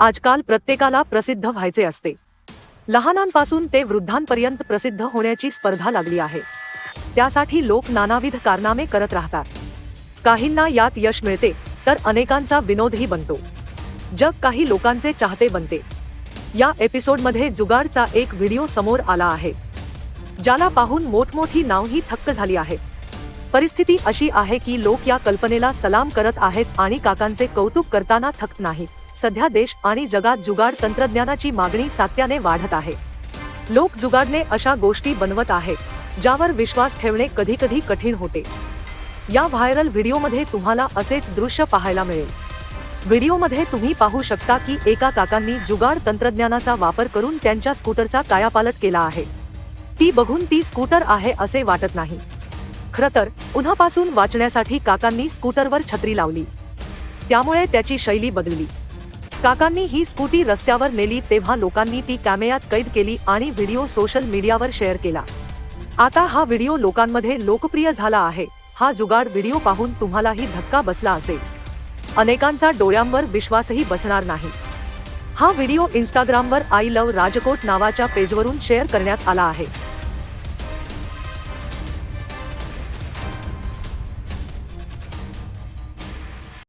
आजकाल प्रत्येकाला प्रसिद्ध व्हायचे असते. लहानांपासून ते वृद्धांपर्यंत प्रसिद्ध होण्याची स्पर्धा लागली आहे. त्यासाठी लोक नानाविध कारनामे करत राहतात. काहींना यात यश मिळते तर अनेकांचा विनोदही बनतो. जग काही लोकांचे चाहते बनते. या एपिसोडमध्ये जुगाडचा एक व्हिडिओ समोर आला आहे. ज्याला पाहून मोठमोठी नावही थक्क झाली आहे. परिस्थिती अशी आहे की लोक या कल्पनेला सलाम करत आहेत आणि काकांचे कौतुक करताना थकत नाही सध्या देश आणि जगात जुगाड तंत्रज्ञानाची मागणी सातत्याने वाढत आहे. लोक जुगाडने अशा गोष्टी बनवत आहेत ज्यावर विश्वास ठेवणे कधी कधी कठीण होते. या व्हायरल व्हिडिओमध्ये तुम्हाला असेच दृश्य पाहायला मिळेल. व्हिडिओमध्ये तुम्ही पाहू शकता की एका काकांनी जुगाड तंत्रज्ञानाचा वापर करून त्यांच्या स्कूटरचा कायापालट केला आहे. ती बघून ती स्कूटर आहे असे वाटत नाही. खरं तर उन्हापासून वाचण्यासाठी काकांनी स्कूटरवर छत्री लावली. त्यामुळे त्याची शैली बदलली. काकांनी ही स्कूटी रस्त्यावर नेली तेव्हा लोकांनी ती कॅमेऱ्यात कैद केली आणि व्हिडिओ सोशल मीडियावर शेअर केला. आता हा व्हिडिओ लोकांमध्ये लोकप्रिय झाला आहे. हा जुगाड व्हिडिओ पाहून तुम्हालाही धक्का बसला असेल. अनेकांचा डोळ्यांवर विश्वासही बसणार नाही. हा व्हिडिओ इंस्टाग्रामवर आय लव्ह राजकोट नावाच्या पेजवरून शेअर करण्यात आला आहे.